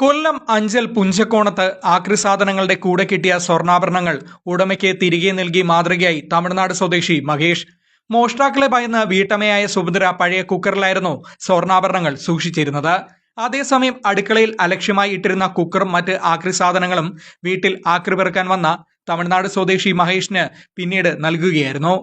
കൊല്ലം അഞ്ചൽ പുഞ്ചക്കോണത്ത് ആക്രി സാധനങ്ങളുടെ കൂടെ കിട്ടിയ സ്വർണാഭരണങ്ങൾ ഉടമയ്ക്ക് തിരികെ നൽകി മാതൃകയായി തമിഴ്നാട് സ്വദേശി മഹേഷ്. മോഷ്ടാക്കളെ ഭയന്ന് വീട്ടമ്മയായ സുഭദ്ര പഴയ കുക്കറിലായിരുന്നു സ്വർണാഭരണങ്ങൾ സൂക്ഷിച്ചിരുന്നത്. അതേസമയം അടുക്കളയിൽ അലക്ഷ്യമായി ഇട്ടിരുന്ന കുക്കറും മറ്റ് ആക്രി സാധനങ്ങളും വീട്ടിൽ ആക്രി പെറുക്കാൻ വന്ന തമിഴ്നാട് സ്വദേശി മഹേഷിന് പിന്നീട് നൽകുകയായിരുന്നു.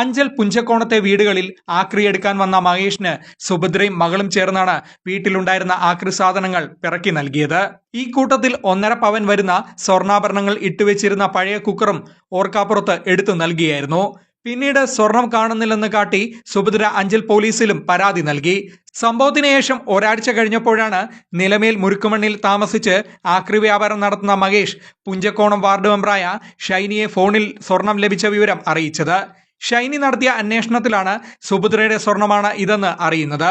അഞ്ചൽ പുഞ്ചക്കോണത്തെ വീടുകളിൽ ആക്രി എടുക്കാൻ വന്ന മഹേഷിന് സുഭദ്രയും മകളും ചേർന്നാണ് വീട്ടിലുണ്ടായിരുന്ന ആക്രി സാധനങ്ങൾ പിറക്കി നൽകിയത്. ഈ കൂട്ടത്തിൽ ഒന്നര പവൻ വരുന്ന സ്വർണാഭരണങ്ങൾ ഇട്ടുവെച്ചിരുന്ന പഴയ കുക്കറും ഓർക്കാപ്പുറത്ത് എടുത്തു നൽകിയായിരുന്നു. പിന്നീട് സ്വർണം കാണുന്നില്ലെന്ന് കാട്ടി സുഭദ്ര അഞ്ചൽ പോലീസിലും പരാതി നൽകി. സംഭവത്തിന് ശേഷം ഒരാഴ്ച കഴിഞ്ഞപ്പോഴാണ് നിലമേൽ മുരുക്കുമണ്ണിൽ താമസിച്ച് ആക്രി വ്യാപാരം നടത്തുന്ന മഹേഷ് പുഞ്ചക്കോണം വാർഡ് മെമ്പറായ ഷൈനിയെ ഫോണിൽ സ്വർണം ലഭിച്ച വിവരം അറിയിച്ചത്. ഷൈനി നടത്തിയ അന്വേഷണത്തിലാണ് സുഭദ്രയുടെ സ്വർണമാണ് ഇതെന്ന് അറിയുന്നത്.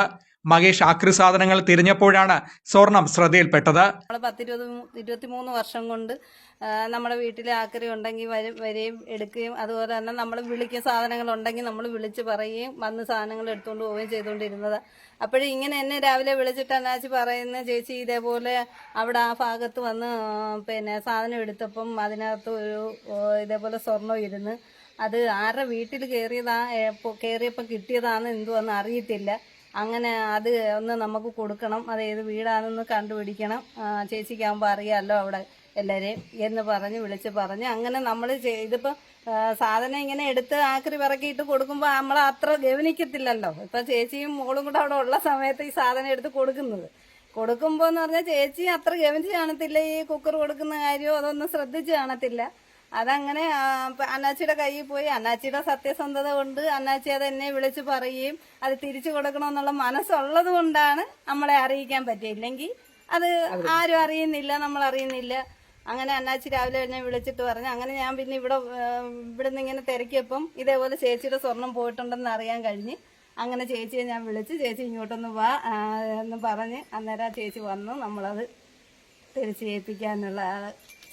മഹേഷ് ആക്രി സാധനങ്ങൾ തിരഞ്ഞപ്പോഴാണ് സ്വർണം ശ്രദ്ധയിൽപ്പെട്ടത്. പത്തിരുപത് ഇരുപത്തിമൂന്ന് വർഷം കൊണ്ട് നമ്മുടെ വീട്ടിൽ ആക്രി ഉണ്ടെങ്കിൽ വരും വരികയും എടുക്കുകയും അതുപോലെ തന്നെ നമ്മൾ വിളിക്കുന്ന സാധനങ്ങൾ ഉണ്ടെങ്കിൽ നമ്മൾ വിളിച്ച് പറയുകയും വന്ന് സാധനങ്ങൾ എടുത്തുകൊണ്ട് പോവുകയും ചെയ്തുകൊണ്ടിരുന്നത് അപ്പോഴും ഇങ്ങനെ എന്നെ രാവിലെ വിളിച്ചിട്ട് അനാച്ചി പറയുന്ന ചേച്ചി ഇതേപോലെ അവിടെ ആ ഭാഗത്ത് വന്ന് പിന്നെ സാധനം എടുത്തപ്പം അതിനകത്ത് ഒരു ഇതേപോലെ സ്വർണം ഇരുന്ന് അത് ആരുടെ വീട്ടിൽ കയറിയതാ കയറിയപ്പോൾ കിട്ടിയതാന്ന് എന്തുവെന്ന് അറിയത്തില്ല. അങ്ങനെ അത് ഒന്ന് നമുക്ക് കൊടുക്കണം. അത് ഏത് വീടാണെന്ന് കണ്ടുപിടിക്കണം. ചേച്ചിക്കാകുമ്പോൾ അറിയാമല്ലോ അവിടെ എല്ലാവരെയും എന്ന് പറഞ്ഞ് വിളിച്ച് പറഞ്ഞ്. അങ്ങനെ നമ്മൾ ഇതിപ്പോൾ സാധനം ഇങ്ങനെ എടുത്ത് ആക്രി പിറക്കിയിട്ട് കൊടുക്കുമ്പോൾ നമ്മൾ അത്ര ഗവനിക്കത്തില്ലല്ലോ. ഇപ്പം ചേച്ചിയും മോളും കൂടെ അവിടെ ഉള്ള സമയത്ത് ഈ സാധനം എടുത്ത് കൊടുക്കുന്നത്. കൊടുക്കുമ്പോൾ എന്ന് പറഞ്ഞാൽ ചേച്ചി അത്ര ഗവനിച്ച് കാണത്തില്ല. ഈ കുക്കർ കൊടുക്കുന്ന കാര്യമോ അതൊന്നും ശ്രദ്ധിച്ച് കാണത്തില്ല. അതങ്ങനെ അന്നാച്ചിയുടെ കയ്യിൽ പോയി. അണ്ണാച്ചിയുടെ സത്യസന്ധത കൊണ്ട് അണ്ണാച്ചി അത് എന്നെ വിളിച്ച് പറയുകയും അത് തിരിച്ചു കൊടുക്കണമെന്നുള്ള മനസ്സുള്ളത് കൊണ്ടാണ് നമ്മളെ അറിയിക്കാൻ പറ്റിയില്ലെങ്കിൽ അത് ആരും അറിയുന്നില്ല നമ്മൾ അറിയുന്നില്ല. അങ്ങനെ അന്നാച്ചി രാവിലെ എന്നെ വിളിച്ചിട്ട് പറഞ്ഞു അങ്ങനെ ഞാൻ പിന്നെ ഇവിടെ ഇവിടെ ഇവിടുന്ന് ഇങ്ങനെ തിരക്കിയപ്പം ഇതേപോലെ ചേച്ചിയുടെ സ്വർണം പോയിട്ടുണ്ടെന്ന് അറിയാൻ കഴിഞ്ഞ് അങ്ങനെ ചേച്ചിയെ ഞാൻ വിളിച്ച് ചേച്ചി ഇങ്ങോട്ടൊന്ന് വാ എന്ന് പറഞ്ഞ് അന്നേരം ചേച്ചി വന്നു. നമ്മളത് തിരിച്ചേൽപ്പിക്കാനുള്ള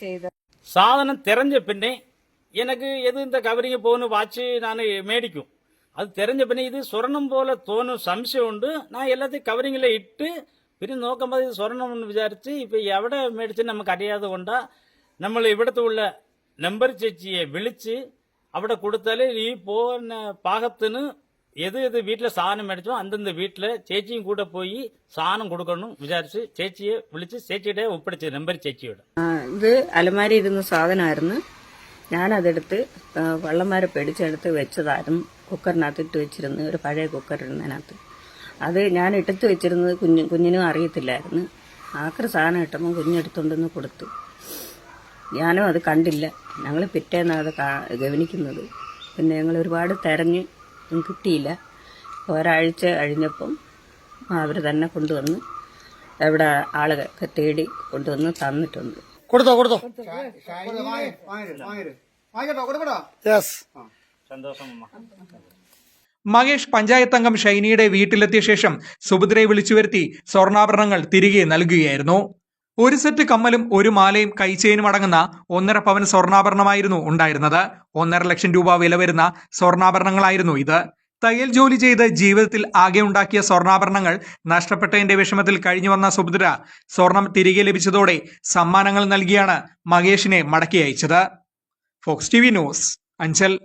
ചെയ്തത് சாதனம் தெரிஞ்ச பின்னே எனக்கு எது இந்த கவரிங்க போகணும் வாட்சு நான் மேடிக்கும். அது தெரிஞ்ச பின்னே இது சொரணம் போல தோணும் சம்சயம் உண்டு. நான் எல்லாத்தையும் கவரிங்கில் இட்டு பிரிந்து நோக்கும்போது இது சொரணம்னு விசாரித்து இப்போ எവിടെ மேடிச்சு நமக்கு அறியாத கொண்டா நம்மளை ഇവിടുത്തെ உள்ள നമ്പർ சேச்சியை വിളിച്ച് അവിടെ கொடுத்தாலே நீ പോകുന്ന பாகத்துன்னு எது எது வீட்டில் சாணம் அடிச்சோ அந்தந்த வீட்டில் சேச்சியும் கூட போய் சாணம் கொடுக்கணும் விசாரிச்சு சேச்சியை விழிச்சு சேச்சியிட ஒப்படைச்சு நம்பர் சேச்சியோட. இது அலமாரி இருந்த சாதனம் ஆயிருந்து ഞാനതെടുത്ത് വള്ളന്മാരെ പിടിച്ചെടുത്ത് വെച്ചതായിരുന്നു. കുക്കറിനകത്ത് ഇട്ട് വെച്ചിരുന്നു ഒരു പഴയ കുക്കർ ഇരുന്നതിനകത്ത് അത് ഞാൻ എടുത്ത് വെച്ചിരുന്നത് കുഞ്ഞു കുഞ്ഞിനും അറിയത്തില്ലായിരുന്നു. ആക്കറ് സാധനം ഇട്ടപ്പോൾ കുഞ്ഞെടുത്തുണ്ടെന്ന് കൊടുത്തു. ഞാനും അത് കണ്ടില്ല. ഞങ്ങൾ പിറ്റേന്നാണ് അത് ഗവനിക്കുന്നത്. പിന്നെ ഞങ്ങൾ ഒരുപാട് തെരഞ്ഞ് ഒന്നും കിട്ടിയില്ല. ഒരാഴ്ച കഴിഞ്ഞപ്പം അവർ തന്നെ കൊണ്ടുവന്ന് അവിടെ ആളുകളൊക്കെ തേടി കൊണ്ടുവന്ന് തന്നിട്ടുണ്ട്. കൊടുത്തോ കൊടുത്തോ. യെസ് സന്തോഷം അമ്മ മഹേഷ് പഞ്ചായത്ത് അംഗം ഷൈനിയുടെ വീട്ടിലെത്തിയ ശേഷം സുഭദ്രയെ വിളിച്ചു വരുത്തി സ്വർണാഭരണങ്ങൾ തിരികെ നൽകുകയായിരുന്നു. ഒരു സെറ്റ് കമ്മലും ഒരു മാലയും കൈച്ചെയിനും അടങ്ങുന്ന ഒന്നര പവൻ സ്വർണാഭരണമായിരുന്നു ഉണ്ടായിരുന്നത്. ഒന്നര ലക്ഷം രൂപ വില വരുന്ന സ്വർണാഭരണങ്ങളായിരുന്നു ഇത്. തയ്യൽ ജോലി ചെയ്ത് ജീവിതത്തിൽ ആകെ ഉണ്ടാക്കിയ സ്വർണാഭരണങ്ങൾ നഷ്ടപ്പെട്ടതിന്റെ വിഷമത്തിൽ കഴിഞ്ഞു വന്ന സുഭദ്ര സ്വർണം തിരികെ ലഭിച്ചതോടെ സമ്മാനങ്ങൾ നൽകിയാണ് മഹേഷിനെ മടക്കി അയച്ചത്. Fox T news Anchal.